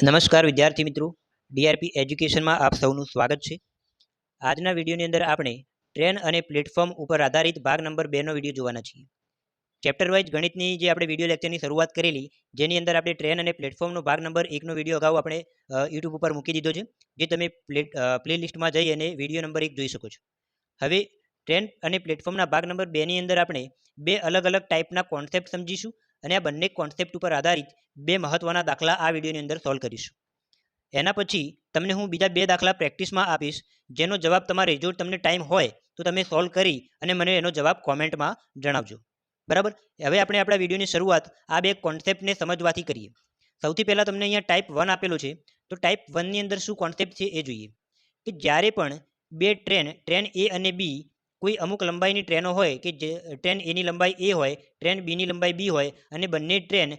નમસ્કાર વિદ્યાર્થી મિત્રો. ડીઆરપી એજ્યુકેશનમાં આપ સૌનું સ્વાગત છે. આજના વિડીયોની અંદર આપણે ટ્રેન અને પ્લેટફોર્મ ઉપર આધારિત ભાગ નંબર બેનો વીડિયો જોવાના છીએ. ચેપ્ટર વાઇઝ ગણિતની જે આપણે વીડિયો લેક્ચરની શરૂઆત કરેલી, જેની અંદર આપણે ટ્રેન અને પ્લેટફોર્મનો ભાગ નંબર એકનો વીડિયો અગાઉ આપણે યુટ્યુબ ઉપર મૂકી દીધો છે, જે તમે પ્લે લિસ્ટમાં જઈ અને વીડિયો નંબર એક જોઈ શકો છો. હવે ટ્રેન અને પ્લેટફોર્મના ભાગ નંબર બેની અંદર આપણે બે અલગ અલગ ટાઈપના કોન્સેપ્ટ સમજીશું. અને આ બંને કોન્સેપ્ટ ઉપર આધારિત બે મહત્ત્વના દાખલા આ વિડીયોની અંદર સોલ્વ કરીશું. એના પછી તમને હું બીજા બે દાખલા પ્રેક્ટિસમાં આપીશ, જેનો જવાબ તમારે જો તમને ટાઈમ હોય તો તમે સોલ્વ કરી અને મને એનો જવાબ કોમેન્ટમાં જણાવજો. બરાબર? હવે આપણે આપણા વિડીયોની શરૂઆત આ બે કોન્સેપ્ટને સમજવાથી કરીએ. સૌથી પહેલાં તમને અહીંયા ટાઈપ વન આપેલો છે, તો ટાઈપ વનની અંદર શું કોન્સેપ્ટ છે એ જોઈએ. કે જ્યારે પણ બે ટ્રેન ટ્રેન એ અને બી કોઈ અમુક લંબાઈની ટ્રેનો હોય કે જે, ટ્રેન એની લંબાઈ એ હોય, ટ્રેન બીની લંબાઈ બી હોય અને બંને ટ્રેન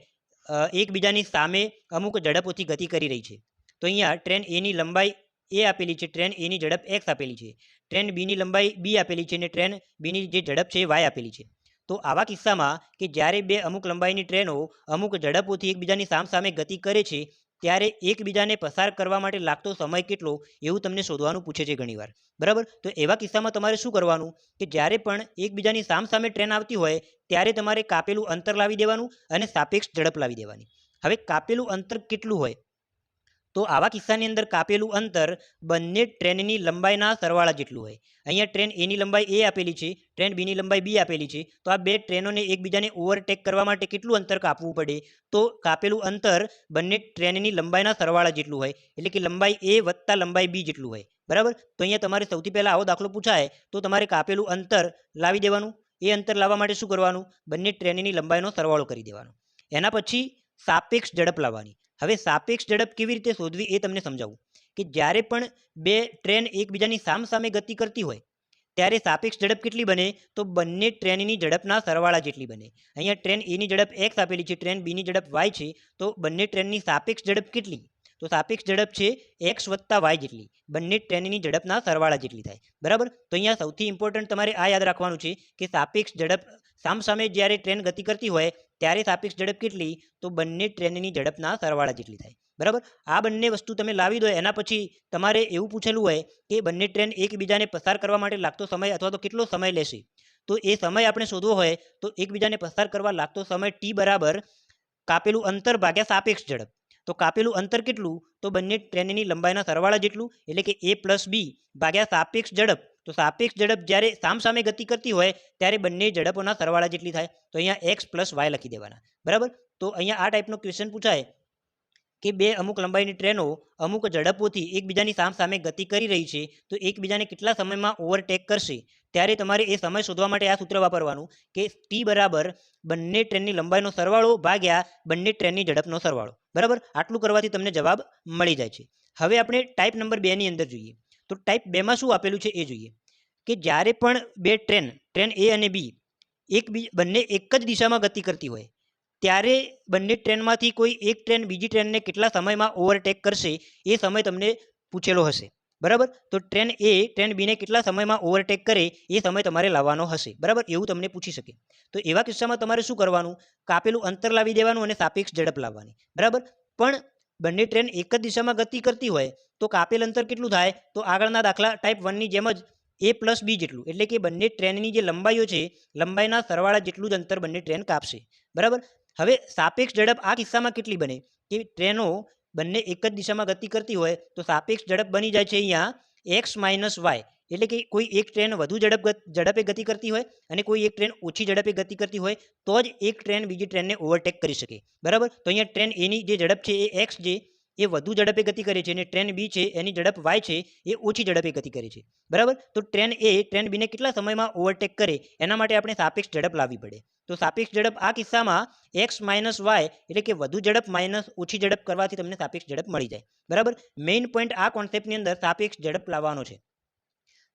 એકબીજાની સામે અમુક ઝડપોથી ગતિ કરી રહી છે. તો અહીંયા ટ્રેન એની લંબાઈ એ આપેલી છે, ટ્રેન એની ઝડપ એક્સ આપેલી છે, ટ્રેન બીની લંબાઈ બી આપેલી છે અને ટ્રેન બીની જે ઝડપ છે એ વાય આપેલી છે. તો આવા કિસ્સામાં કે જ્યારે બે અમુક લંબાઈની ટ્રેનો અમુક ઝડપોથી એકબીજાની સામસામે ગતિ કરે છે ત્યારે એકબીજાને પસાર કરવા માટે લાગતો સમય કેટલો એવું તમને શોધવાનું પૂછે છે ઘણીવાર. બરાબર? તો એવા કિસ્સામાં તમારે શું કરવાનું? કે જ્યારે પણ એકબીજાની સામસામે ટ્રેન આવતી હોય, ત્યારે તમારે કાપેલું અંતર લાવી દેવાનું અને સાપેક્ષ ઝડપ લાવી દેવાની. હવે કાપેલું અંતર કેટલું હોય? તો આવા કિસ્સાની અંદર કાપેલું અંતર બંને ટ્રેનની લંબાઈના સરવાળા જેટલું હોય. અહીંયા ટ્રેન એની લંબાઈ એ આપેલી છે, ટ્રેન બીની લંબાઈ બી આપેલી છે. તો આ બે ટ્રેનોને એકબીજાને ઓવરટેક કરવા માટે કેટલું અંતર કાપવું પડે? તો કાપેલું અંતર બંને ટ્રેનની લંબાઈના સરવાળા જેટલું હોય, એટલે કે લંબાઈ એ વત્તા લંબાઈ બી જેટલું હોય. બરાબર? તો અહીંયા તમારે સૌથી પહેલાં આવો દાખલો પૂછાય. તો તમારે કાપેલું અંતર લાવી દેવાનું. એ અંતર લાવવા માટે શું કરવાનું? બંને ટ્રેનની લંબાઈનો સરવાળો કરી દેવાનો. એના પછી સાપેક્ષ ઝડપ લાવવાની. હવે સાપેક્ષ ઝડપ કેવી રીતે શોધવી એ તમને સમજાવું. કે જ્યારે પણ બે ટ્રેન એકબીજાની સામસામે ગતિ કરતી હોય, ત્યારે સાપેક્ષ ઝડપ કેટલી બને? તો બંને ટ્રેનની ઝડપના સરવાળા જેટલી બને. અહીંયા ટ્રેન એની ઝડપ એક્સ આપેલી છે, ટ્રેન બીની ઝડપ વાય છે, તો બંને ટ્રેનની સાપેક્ષ ઝડપ કેટલી? તો સાપેક્ષ ઝડપ છે એક્સ વત્તા વાય જેટલી. બંને ટ્રેનની ઝડપના સરવાળા જેટલી થાય. બરાબર? તો અહીંયા સૌથી ઇમ્પોર્ટન્ટ તમારે આ યાદ રાખવાનું છે કે સાપેક્ષ ઝડપ સામસામે જ્યારે ટ્રેન ગતિ કરતી હોય ત્યારે સાપેક્ષ ઝડપ કેટલી? તો બંને ટ્રેનની ઝડપના સરવાળા જેટલી થાય. બરાબર? આ બંને વસ્તુ તમે લાવી દો એના પછી તમારે એવું પૂછેલું હોય કે બંને ટ્રેન એકબીજાને પસાર કરવા માટે લાગતો સમય અથવા તો કેટલો સમય લેશે? તો એ સમય આપણે શોધવો હોય તો એકબીજાને પસાર કરવા લાગતો સમય ટી બરાબર કાપેલું અંતર ભાગ્યા સાપેક્ષ ઝડપ. તો કાપેલું અંતર કેટલું? તો બંને ટ્રેનની લંબાઈના સરવાળા જેટલું, એટલે કે એ પ્લસ બી ભાગ્યા સાપેક્ષ ઝડપ. તો સાપેક્ષ ઝડપ જ્યારે સામસામે ગતિ કરતી હોય, ત્યારે બંને ઝડપોના સરવાળા જેટલી થાય. તો અહીંયા એક્સ પ્લસ વાય લખી દેવાના. બરાબર? તો અહીંયા આ ટાઈપનો ક્વેશ્ચન પૂછાય. કે બે અમુક લંબાઈની ટ્રેનો અમુક ઝડપોથી એકબીજાની સામસામે ગતિ કરી રહી છે, તો એકબીજાને કેટલા સમયમાં ઓવરટેક કરશે? ત્યારે તમારે એ સમય શોધવા માટે આ સૂત્ર વાપરવાનું કે ટી બરાબર બંને ટ્રેનની લંબાઈનો સરવાળો ભાગ્યા બંને ટ્રેનની ઝડપનો સરવાળો. બરાબર? આટલું કરવાથી તમને જવાબ મળી જાય છે. હવે આપણે ટાઈપ નંબર બેની અંદર જોઈએ. તો ટાઈપ બેમાં શું આપેલું છે એ જોઈએ. કે જ્યારે પણ બે ટ્રેન ટ્રેન એ અને બી એક બંને એક જ દિશામાં ગતિ કરતી હોય ત્યારે બંને ટ્રેનમાંથી કોઈ એક ટ્રેન બીજી ટ્રેનને કેટલા સમયમાં ઓવરટેક કરશે એ સમય તમને પૂછેલો હશે. બરાબર? તો ટ્રેન એ ટ્રેન બીને કેટલા સમયમાં ઓવરટેક કરે એ સમય તમારે લાવવાનો હશે. બરાબર? એવું તમને પૂછી શકે. તો એવા કિસ્સામાં તમારે શું કરવાનું? કાપેલું અંતર લાવી દેવાનું અને સાપેક્ષ ઝડપ લાવવાની. બરાબર? પણ બંને ટ્રેન એક જ દિશામાં ગતિ કરતી હોય તો કાપેલ અંતર કેટલું થાય? તો આગળના દાખલા ટાઈપ વનની જેમ જ એ પ્લસ બી જેટલું. એટલે કે બંને ટ્રેનની જે લંબાઈઓ છે, લંબાઈના સરવાળા જેટલું જ અંતર બંને ટ્રેન કાપશે. બરાબર? હવે સાપેક્ષ ઝડપ આ કિસ્સામાં કેટલી બને? કે ટ્રેનો બંને એક જ દિશામાં ગતિ કરતી હોય, તો સાપેક્ષ ઝડપ બની જાય છે અહીંયા એક્સ માઇનસ વાય એટલે કે કોઈ એક ટ્રેન વધુ ઝડપ ઝડપે ગતિ કરતી હોય અને કોઈ એક ટ્રેન ઓછી ઝડપે ગતિ કરતી હોય, તો જ એક ટ્રેન બીજી ટ્રેનને ઓવરટેક કરી શકે. બરાબર? તો અહીંયા ટ્રેન એની જે ઝડપ છે એ એક્સ જે એ વધુ ઝડપે ગતિ કરે છે અને ટ્રેન બી છે, એની ઝડપ વાય છે, એ ઓછી ઝડપે ગતિ કરે છે. બરાબર? તો ટ્રેન એ, ટ્રેન બીને કેટલા સમયમાં ઓવરટેક કરે? એના માટે આપણે સાપેક્ષ ઝડપ લાવવી પડે. તો સાપેક્ષ ઝડપ આ કિસ્સામાં એક્સ માઇનસ વાય એટલે કે વધુ ઝડપ માઇનસ ઓછી ઝડપ કરવાથી તમને સાપેક્ષ ઝડપ મળી જાય. બરાબર? મેઇન પોઈન્ટ આ કોન્સેપ્ટની અંદર સાપેક્ષ ઝડપ લાવવાનો છે.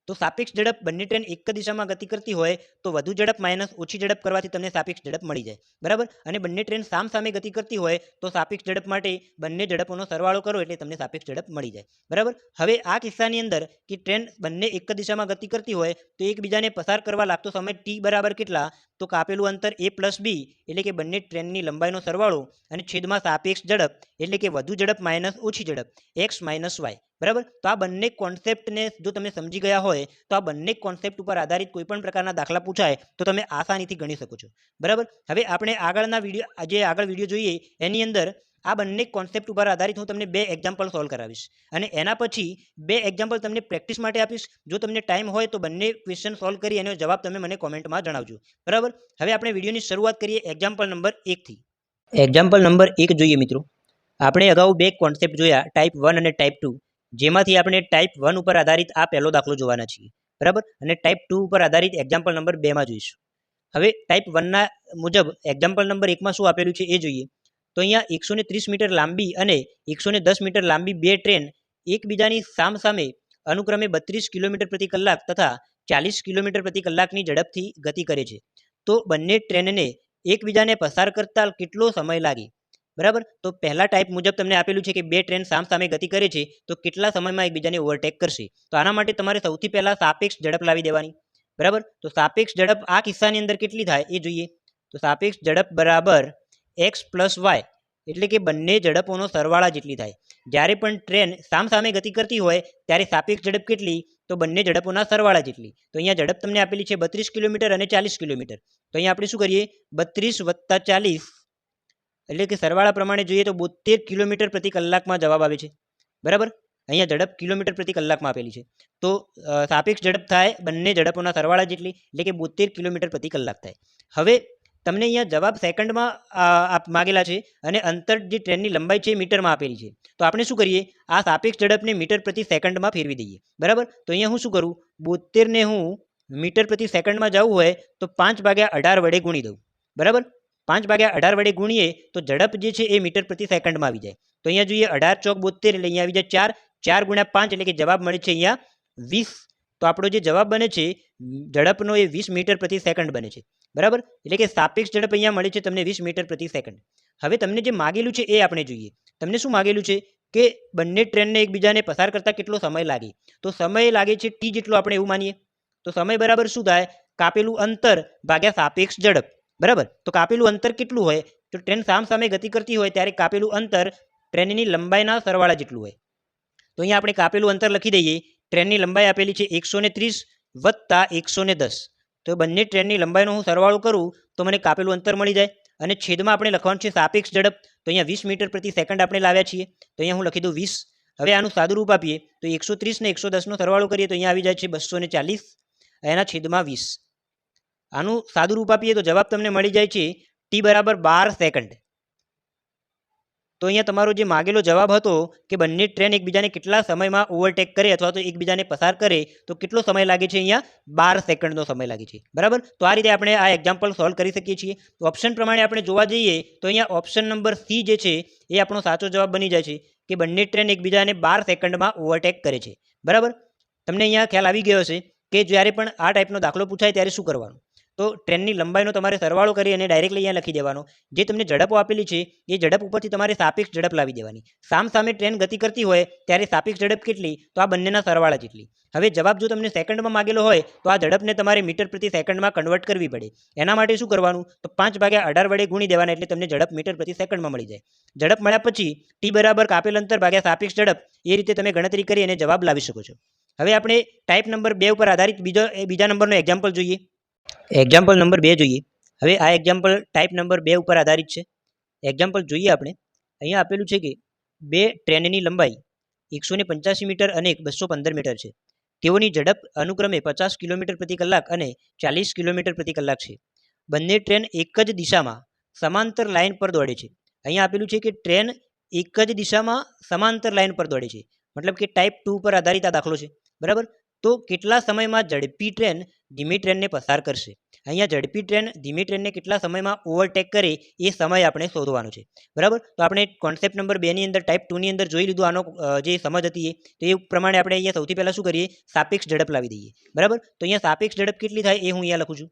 તો સાપેક્ષ ઝડપ બંને ટ્રેન એક દિશામાં ગતિ કરતી હોય તો વધુ ઝડપ માઇનસ ઓછી ઝડપ કરવાથી તમને સાપેક્ષ ઝડપ મળી જાય. બરાબર? અને બંને ટ્રેન સામ સામે ગતિ કરતી હોય તો સાપેક્ષ ઝડપ માટે બંને ઝડપોનો સરવાળો કરો એટલે તમને સાપેક્ષ ઝડપ મળી જાય. બરાબર? હવે આ કિસ્સાની અંદર કે ટ્રેન બંને એક જ દિશામાં ગતિ કરતી હોય તો એકબીજાને પસાર કરવા લાગતો સમય ટી બરાબર કેટલા? તો કાપેલું અંતર એ પ્લસ બી એટલે કે બંને ટ્રેનની લંબાઈનો સરવાળો અને છેદમાં સાપેક્ષ ઝડપ એટલે કે વધુ ઝડપ માઇનસ ઓછી ઝડપ. એક્સ માઇનસ વાય બરાબર? તો આ બંને કોન્સેપ્ટને જો તમે સમજી ગયા હોય, તો આ બંને કોન્સેપ્ટ ઉપર આધારિત કોઈ પણ પ્રકારના દાખલા પૂછાય, તો તમે આસાનીથી ગણી શકો છો. બરાબર? હવે આપણે આગળના વીડિયો જે આગળ વીડિયો જોઈએ, એની અંદર આ બંને કોન્સેપ્ટ ઉપર આધારિત હું તમને બે એક્ઝામ્પલ સોલ્વ કરાવીશ. અને એના પછી બે એક્ઝામ્પલ તમને પ્રેક્ટિસ માટે આપીશ. જો તમને ટાઈમ હોય તો બંને ક્વેશ્ચન સોલ્વ કરી એનો જવાબ તમે મને કોમેન્ટમાં જણાવજો. બરાબર? હવે આપણે વિડીયોની શરૂઆત કરીએ એક્ઝામ્પલ નંબર એકથી એક્ઝામ્પલ નંબર એક જોઈએ મિત્રો. આપણે અગાઉ બે કોન્સેપ્ટ જોયા ટાઈપ વન અને ટાઈપ ટુ જેમાંથી આપણે ટાઈપ વન ઉપર આધારિત આ પહેલો દાખલો જોવાના છીએ. બરાબર? અને ટાઈપ ટુ ઉપર આધારિત એક્ઝામ્પલ નંબર બેમાં જોઈશું. હવે ટાઈપ વનના મુજબ એક્ઝામ્પલ નંબર એકમાં શું આપેલું છે એ જોઈએ. તો અહીંયા એકસો ત્રીસ મીટર લાંબી અને એકસો દસ મીટર લાંબી બે ટ્રેન એકબીજાની સામ સામે અનુક્રમે બત્રીસ કિલોમીટર પ્રતિ કલાક તથા ચાલીસ કિલોમીટર પ્રતિ કલાકની ઝડપથી ગતિ કરે છે. તો બંને ટ્રેનને એકબીજાને પસાર કરતા કેટલો સમય લાગે? બરાબર? તો પહેલા ટાઈપ મુજબ તમને આપેલું છે કે બે ટ્રેન સામ સામે ગતિ કરે છે, તો કેટલા સમયમાં એકબીજાને ઓવરટેક કરશે? તો આના માટે તમારે સૌથી પહેલાં સાપેક્ષ ઝડપ લાવી દેવાની. બરાબર? તો સાપેક્ષ ઝડપ આ કિસ્સાની અંદર કેટલી થાય? એ જોઈએ. તો સાપેક્ષ ઝડપ બરાબર એક્સ પ્લસ વાય એટલે કે બંને ઝડપોનો સરવાળા જેટલી થાય. જ્યારે પણ ટ્રેન સામ સામે ગતિ કરતી હોય, ત્યારે સાપેક્ષ ઝડપ કેટલી? તો બંને ઝડપોના સરવાળા જેટલી. તો અહીંયા ઝડપ તમને આપેલી છે બત્રીસ કિલોમીટર અને ચાલીસ કિલોમીટર. તો અહીંયા આપણે શું કરીએ? બત્રીસ વત્તા ચાલીસ એટલે કે સરવાળા પ્રમાણે જોઈએ તો બોતેર કિલોમીટર પ્રતિ કલાકમાં જવાબ આવે છે. બરાબર? અહીંયા ઝડપ કિલોમીટર પ્રતિ કલાકમાં આપેલી છે. તો સાપેક્ષ ઝડપ થાય બંને ઝડપોના સરવાળા જેટલી, એટલે કે બોતેર કિલોમીટર પ્રતિ કલાક થાય. હવે, તમને અહીંયા જવાબ સેકન્ડમાં આપ, માગેલા છે અને અંતર જે ટ્રેનની લંબાઈ છે મીટરમાં આપેલી છે. તો આપણે શું કરીએ? આ સાપેક્ષ ઝડપને મીટર પ્રતિ સેકન્ડમાં ફેરવી દઈએ. બરાબર? તો અહીંયા હું શું કરું? બોતેરને હું મીટર પ્રતિ સેકન્ડમાં જવું હોય તો પાંચ ભાગ્યા અઢાર વડે ગુણી દઉં. બરાબર? પાંચ ભાગ્યા અઢાર વડે ગુણીએ તો ઝડપ જે છે એ મીટર પ્રતિ સેકન્ડમાં આવી જાય. તો અહીંયા જોઈએ અઢાર ચોક બોતેર એટલે અહીંયા આવી જાય ચાર. ચાર ગુણ્યા પાંચ એટલે કે જવાબ મળે છે અહીંયા વીસ. તો આપણો જે જવાબ બને છે, ઝડપનો એ વીસ મીટર પ્રતિ સેકન્ડ બને છે. બરાબર? એટલે કે સાપેક્ષ ઝડપ અહીંયા મળે છે તમને વીસ મીટર પ્રતિ સેકન્ડ. હવે તમને જે માગેલું છે એ આપણે જોઈએ. તમને શું માગેલું છે? કે બંને ટ્રેનને એકબીજાને પસાર કરતાં કેટલો સમય લાગે? તો સમય લાગે છે ટી જેટલો આપણે એવું માનીએ. તો સમય બરાબર શું થાય? કાપેલું અંતર ભાગ્યા સાપેક્ષ ઝડપ. બરાબર? તો કાપેલું અંતર કેટલું હોય? તો ટ્રેન સામ સામે ગતિ કરતી હોય ત્યારે કાપેલું અંતર ટ્રેનની લંબાઈના સરવાળા જેટલું હોય. તો અહીંયા આપણે કાપેલું અંતર લખી દઈએ. ટ્રેનની લંબાઈ આપેલી છે એકસો ને ત્રીસ વત્તા એકસો ને દસ. તો બંને ટ્રેનની લંબાઈનો હું સરવાળો કરું તો મને કાપેલું અંતર મળી જાય. અને છેદમાં આપણે લખવાનું છે સાપેક્ષ ઝડપ. તો અહીંયા વીસ મીટર પ્રતિ સેકન્ડ આપણે લાવ્યા છીએ. તો અહીંયા હું લખી દઉં વીસ. હવે આનું સાદું રૂપ આપીએ. તો એકસો ત્રીસ ને એકસો દસનો સરવાળો કરીએ તો અહીંયા આવી જાય છે બસો ને ચાલીસ. એના છેદમાં વીસ. આનું સાદું રૂપ આપીએ તો જવાબ તમને મળી જાય છે ટી બરાબર બાર સેકન્ડ તો અહીંયા તમારો જે માગેલો જવાબ હતો કે બંને ટ્રેન એકબીજાને કેટલા સમયમાં ઓવરટેક કરે અથવા તો એકબીજાને પસાર કરે, તો કેટલો સમય લાગે છે અહીંયા? બાર સેકન્ડનો સમય લાગે છે. બરાબર? તો આ રીતે આપણે આ એક્ઝામ્પલ સોલ્વ કરી શકીએ છીએ. તો ઓપ્શન પ્રમાણે આપણે જોવા જઈએ, તો અહીંયા ઓપ્શન નંબર સી જે છે, એ આપણો સાચો જવાબ બની જાય છે કે બંને ટ્રેન એકબીજાને બાર સેકન્ડમાં ઓવરટેક કરે છે. બરાબર? તમને અહીંયા ખ્યાલ આવી ગયો હશે કે જ્યારે પણ આ ટાઈપનો દાખલો પૂછાય ત્યારે શું કરવાનું? તો ટ્રેનની લંબાઈનો તમારે સરવાળો કરી અને ડાયરેક્ટલી અહીંયા લખી દેવાનો. જે તમને ઝડપો આપેલી છે, એ ઝડપ ઉપરથી તમારે સાપેક્ષ ઝડપ લાવી દેવાની. સામ સામે ટ્રેન ગતિ કરતી હોય, ત્યારે સાપેક્ષ ઝડપ કેટલી? તો આ બંનેના સરવાળા જેટલી. હવે જવાબ જો તમને સેકન્ડમાં માગેલો હોય, તો આ ઝડપને તમારે મીટર પ્રતિ સેકન્ડમાં કન્વર્ટ કરવી પડે. એના માટે શું કરવાનું? તો પાંચ ભાગ્યા અઢાર વડે ગુણી દેવાના એટલે તમને ઝડપ મીટર પ્રતિ સેકન્ડમાં મળી જાય. ઝડપ મળ્યા પછી ટી બરાબર કાપેલ અંતર ભાગ્યા સાપેક્ષ ઝડપ, એ રીતે તમે ગણતરી કરી અને જવાબ લાવી શકો છો. હવે આપણે ટાઈપ નંબર બે ઉપર આધારિત બીજો બીજા નંબરનો એક્ઝામ્પલ જોઈએ. એક્ઝામ્પલ નંબર બે જોઈએ. હવે આ એક્ઝામ્પલ ટાઈપ નંબર બે ઉપર આધારિત છે. એક્ઝામ્પલ જોઈએ આપણે. અહીંયા આપેલું છે કે બે ટ્રેનની લંબાઈ એકસો પંચ્યાસી મીટર અને બસો પંદર મીટર છે. તેઓની ઝડપ અનુક્રમે પચાસ કિલોમીટર પ્રતિ કલાક અને ચાલીસ કિલોમીટર પ્રતિ કલાક છે. બંને ટ્રેન એક જ દિશામાં સમાંતર લાઇન પર દોડે છે. અહીંયા આપેલું છે કે ટ્રેન એક જ દિશામાં સમાંતર લાઇન પર દોડે છે. મતલબ કે ટાઈપ ટુ પર આધારિત આ દાખલો છે. બરાબર? તો કેટલા સમયમાં ઝડપી ટ્રેન ધીમી ટ્રેનને પસાર કરશે. અહીંયા ઝડપી ટ્રેન, ધીમી ટ્રેનને કેટલા સમયમાં ઓવરટેક કરે એ સમય આપણે શોધવાનો છે. બરાબર? તો આપણે કોન્સેપ્ટ નંબર બેની અંદર ટાઈપ ટુની અંદર જોઈ લીધું આનો જે સમજ હતી એ. તો એ પ્રમાણે આપણે અહીંયા સૌથી પહેલાં શું કરીએ? સાપેક્ષ ઝડપ લાવી દઈએ. બરાબર? તો અહીંયા સાપેક્ષ ઝડપ કેટલી થાય એ હું અહીંયા લખું છું.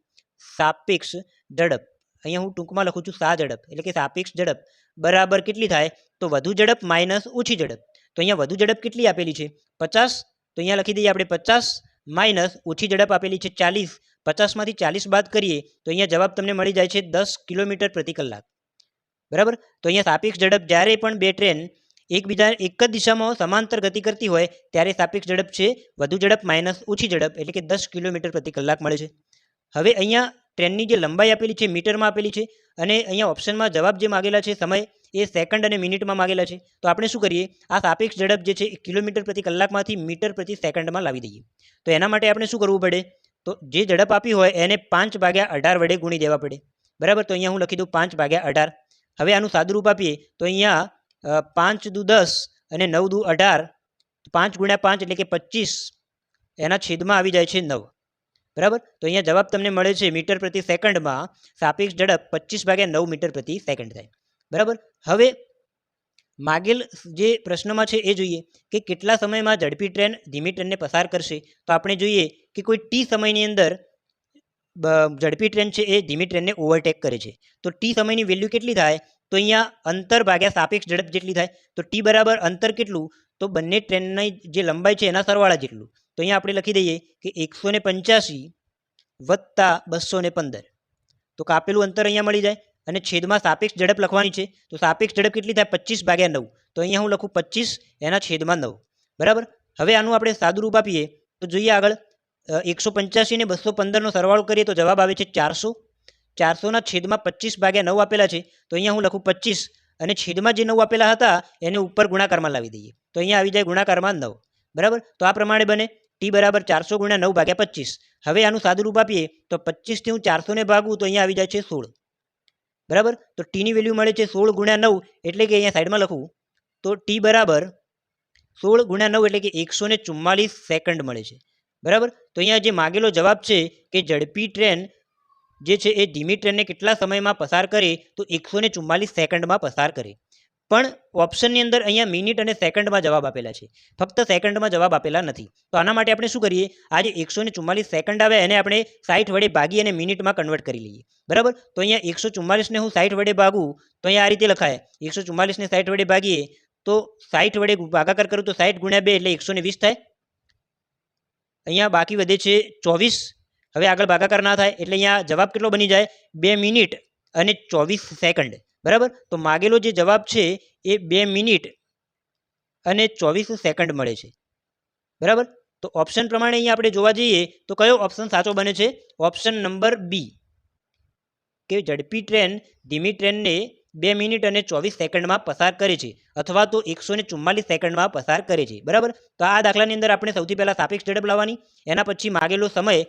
સાપેક્ષ ઝડપ. અહીંયા હું ટૂંકમાં લખું છું સા ઝડપ. એટલે કે સાપેક્ષ ઝડપ. બરાબર કેટલી થાય? તો વધુ ઝડપ માઇનસ ઓછી ઝડપ. તો અહીંયા વધુ ઝડપ કેટલી આપેલી છે? પચાસ. તો અહીંયા લખી દઈએ આપણે પચાસ. માઇનસ ઓછી ઝડપ આપેલી છે ચાલીસ, પચાસમાંથી ચાલીસ બાદ કરીએ, તો અહીંયા જવાબ તમને મળી જાય છે દસ કિલોમીટર પ્રતિ કલાક. બરાબર? તો અહીંયા સાપેક્ષ ઝડપ જ્યારે પણ બે ટ્રેન એકબીજા, એક જ દિશામાં સમાંતર ગતિ કરતી હોય, ત્યારે સાપેક્ષ ઝડપ છે વધુ ઝડપ માઇનસ ઓછી ઝડપ, એટલે કે દસ કિલોમીટર પ્રતિ કલાક મળે છે. હવે અહીંયા ટ્રેનની જે લંબાઈ આપેલી છે, મીટરમાં આપેલી છે, અને અહીંયા ઓપ્શનમાં જવાબ જે માગેલા છે, સમય એ સેકન્ડ અને મિનિટમાં માગેલા છે. તો આપણે શું કરીએ? આ સાપેક્ષ ઝડપ જે છે એ કિલોમીટર પ્રતિ કલાકમાંથી મીટર પ્રતિ સેકન્ડમાં લાવી દઈએ. તો એના માટે આપણે શું કરવું પડે? તો જે ઝડપ આપી હોય એને પાંચ ભાગ્યા અઢાર વડે ગુણી દેવા પડે. બરાબર? તો અહીંયા હું લખી દઉં પાંચ ભાગ્યા અઢાર. હવે આનું સાદુરૂપ આપીએ. તો અહીંયા પાંચ દુ દસ અને નવ દુ અઢાર. પાંચ ગુણ્યા પાંચ એટલે કે પચીસ. એના છેદમાં આવી જાય છે નવ. બરાબર? તો અહીંયા જવાબ તમને મળે છે મીટર પ્રતિ સેકન્ડમાં સાપેક્ષ ઝડપ પચીસ ભાગ્યા નવ મીટર પ્રતિ સેકન્ડ થાય. બરાબર? હવે માગેલ જે પ્રશ્નમાં છે એ જોઈએ કે કેટલા સમયમાં ઝડપી ટ્રેન ધીમી ટ્રેનને પસાર કરશે? તો આપણે જોઈએ કે કોઈ ટી સમયની અંદર ઝડપી ટ્રેન છે એ ધીમી ટ્રેનને ઓવરટેક કરે છે. તો ટી સમયની વેલ્યુ કેટલી થાય? તો અહીંયા અંતર ભાગ્યા સાપેક્ષ ઝડપ જેટલી થાય. તો ટી બરાબર અંતર કેટલું? તો બંને ટ્રેનની જે લંબાઈ છે એના સરવાળા જેટલું. તો અહીંયા આપણે લખી દઈએ કે એકસો ને પંચ્યાસી વત્તા બસો ને પંદર. તો કાપેલું અંતર અહીંયા મળી જાય. અને છેદમાં સાપેક્ષ ઝડપ લખવાની છે. તો સાપેક્ષ ઝડપ કેટલી થાય? પચીસ ભાગ્યા નવ. તો અહીંયા હું લખું પચીસ, એના છેદમાં નવ. બરાબર? હવે આનું આપણે સાદું રૂપ આપીએ. તો જોઈએ આગળ. એકસો પંચ્યાસી ને બસો પંદરનો સરવાળો કરીએ તો જવાબ આવે છે ચારસો. ચારસોના છેદમાં પચીસ ભાગ્યા નવ આપેલા છે. તો અહીંયા હું લખું પચીસ. અને છેદમાં જે નવ આપેલા હતા, એને ઉપર ગુણાકારમાં લાવી દઈએ. તો અહીંયા આવી જાય ગુણાકારમાં નવ. બરાબર? તો આ પ્રમાણે બને. ટી બરાબર ચારસો ગુણ્યા નવ ભાગ્યા પચીસ. હવે આનું સાદું રૂપ આપીએ. તો પચીસથી હું ચારસોને ભાગું તો અહીંયા આવી જાય છે સોળ. બરાબર? તો ટીની વેલ્યુ મળે છે સોળ ગુણ્યા નવ એટલે કે અહીંયા સાઈડમાં લખું. તો ટી બરાબર સોળ ગુણ્યા નવ એટલે કે એકસો ચુમ્માલીસ સેકન્ડ મળે છે. બરાબર? તો અહીંયા જે માગેલો જવાબ છે કે ઝડપી ટ્રેન જે છે એ ધીમી ટ્રેનને કેટલા સમયમાં પસાર કરે? તો એકસો ચુમ્માલીસ સેકન્ડમાં પસાર કરે. પણ ઓપ્શનની અંદર અહીંયા મિનિટ અને સેકન્ડમાં જવાબ આપેલા છે. ફક્ત સેકન્ડમાં જવાબ આપેલા નથી. તો આના માટે આપણે શું કરીએ? આ જે એકસો સેકન્ડ આવે એને આપણે સાઠ વડે ભાગી અને મિનિટમાં કન્વર્ટ કરી લઈએ. બરાબર? તો અહીંયા એકસો ચુમ્માલીસને હું સાઠ વડે ભાગું, તો અહીંયા આ રીતે લખાય. એકસો ચુમ્માલીસને સાઠ વડે ભાગીએ, તો સાઠ વડે ભાગાકાર કરું તો સાઠ ગુણ્યા બે એટલે એકસો થાય. અહીંયા બાકી વધે છે ચોવીસ. હવે આગળ ભાગાકાર ના થાય એટલે અહીંયા જવાબ કેટલો બની જાય? બે મિનિટ અને ચોવીસ સેકન્ડ બરાબર? તો માગેલો જે જવાબ છે એ બે મિનિટ અને ચોવીસ સેકન્ડ મળે છે. બરાબર? તો ઓપ્શન પ્રમાણે અહીંયા આપણે જોવા જઈએ તો કયો ઓપ્શન સાચો બને છે? Option number B. કે ઝડપી ટ્રેન ધીમી ટ્રેનને બે મિનિટ અને ચોવીસ સેકન્ડમાં પસાર કરે છે અથવા તો એકસો ચુમ્માલીસ સેકન્ડમાં પસાર કરે છે. બરાબર? તો આ દાખલાની અંદર આપણે સૌથી પહેલાં સાપેક્ષ ઝડપ લાવવાની, એના પછી માગેલો સમય,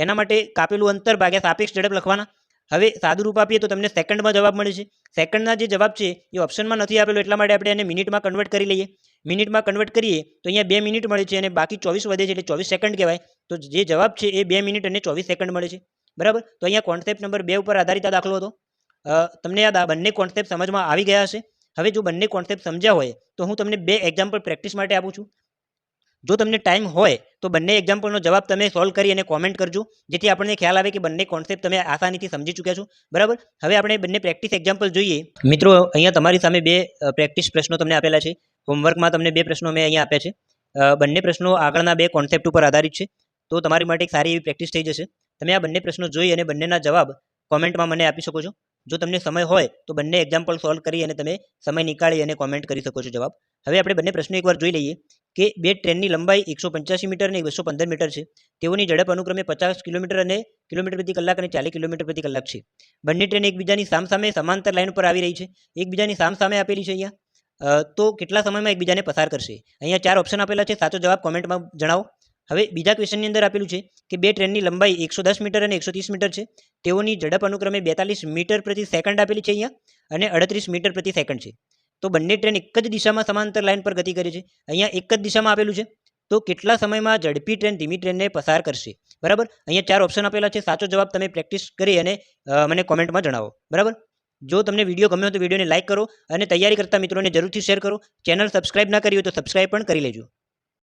એના માટે કાપેલું અંતર ભાગ્યા સાપેક્ષ ઝડપ લખવાના. હવે સાદું રૂપ આપીએ તો તમને સેકન્ડમાં જવાબ મળે છે. સેકન્ડના જે જવાબ છે, એ ઓપ્શનમાં નથી આપેલો, એટલા માટે આપણે એને મિનિટમાં કન્વર્ટ કરી લઈએ. મિનિટમાં કન્વર્ટ કરીએ, તો અહીંયા બે મિનિટ મળે છે અને બાકી ચોવીસ વધે છે, એટલે ચોવીસ સેકન્ડ કહેવાય. તો જે જવાબ છે, એ બે મિનિટ અને ચોવીસ સેકન્ડ મળે છે. બરાબર? તો અહીંયા કોન્સેપ્ટ નંબર બે ઉપર આધારિત દાખલો હતો. તમને આ બંને કોન્સેપ્ટ સમજમાં આવી ગયા હશે. હવે જો બંને કોન્સેપ્ટ સમજ્યા હોય, તો હું તમને બે એક્ઝામ્પલ પ્રેક્ટિસ માટે આપું છું. જો તમને ટાઈમ હોય, તો બંને એક્ઝામ્પલનો જવાબ તમે સોલ્વ કરી અને કોમેન્ટ કરજો, જેથી આપણને ખ્યાલ આવે કે બંને કોન્સેપ્ટ તમે આસાનીથી સમજી ચૂક્યા છો. બરાબર? હવે આપણે બંને પ્રેક્ટિસ એક્ઝામ્પલ જોઈએ. મિત્રો, અહીંયા તમારી સામે બે પ્રેક્ટિસ પ્રશ્નો તમને આપેલા છે. હોમવર્કમાં તમને બે પ્રશ્નો મેં અહીંયા આપ્યા છે. બંને પ્રશ્નો આગળના બે કોન્સેપ્ટ ઉપર આધારિત છે. તો તમારી માટે એક સારી એવી પ્રેક્ટિસ થઈ જશે. તમે આ બંને પ્રશ્નો જોઈ અને બંનેના જવાબ કોમેન્ટમાં મને આપી શકો છો. જો તમને સમય હોય, તો બંને એક્ઝામ્પલ સોલ્વ કરી અને તમે સમય નીકાળી અને કોમેન્ટ કરી શકો છો જવાબ. હવે આપણે બંને પ્રશ્નો એકવાર જોઈ લઈએ. કે બે ટ્રેનની લંબાઈ એકસો પંચ્યાસી મીટર અને બસો પંદર મીટર છે. તેઓની ઝડપ અનુક્રમે પચાસ કિલોમીટર અને કિલોમીટર પ્રતિ કલાક અને ચાલીસ કિલોમીટર પ્રતિ કલાક છે. બંને ટ્રેન એકબીજાની સામસામે સમાંતર લાઈન પર આવી રહી છે. એકબીજાની સામસામે આપેલી છે અહીંયા. તો કેટલા સમયમાં એકબીજાને પસાર કરશે? અહીંયા ચાર ઓપ્શન આપેલા છે. સાચો જવાબ કોમેન્ટમાં જણાવો. હવે બીજા ક્વેશ્ચનની અંદર આપેલું છે કે બે ટ્રેનની લંબાઈ એકસો દસ મીટર અને એકસો ત્રીસ મીટર છે. તેઓની ઝડપ અનુક્રમે બેતાલીસ મીટર પ્રતિ સેકન્ડ આપેલી છે અહીંયા અને અડત્રીસ મીટર પ્રતિ સેકન્ડ છે. તો બંને ટ્રેન એક જ દિશામાં સમાંતર લાઇન પર ગતિ કરે છે. અહીંયા એક જ દિશામાં આપેલું છે. તો કેટલા સમયમાં ઝડપી ટ્રેન ધીમી ટ્રેનને પસાર કરશે? બરાબર? અહીંયા ચાર ઓપ્શન આપેલા છે. સાચો જવાબ તમે પ્રેક્ટિસ કરી અને મને કોમેન્ટમાં જણાવો. બરાબર? જો તમને વીડિયો ગમ્યો તો વિડીયોને લાઇક કરો અને તૈયારી કરતા મિત્રોને જરૂરથી શેર કરો. ચેનલ સબસ્ક્રાઇબ ના કરી હોય તો સબસ્ક્રાઇબ પણ કરી લેજો.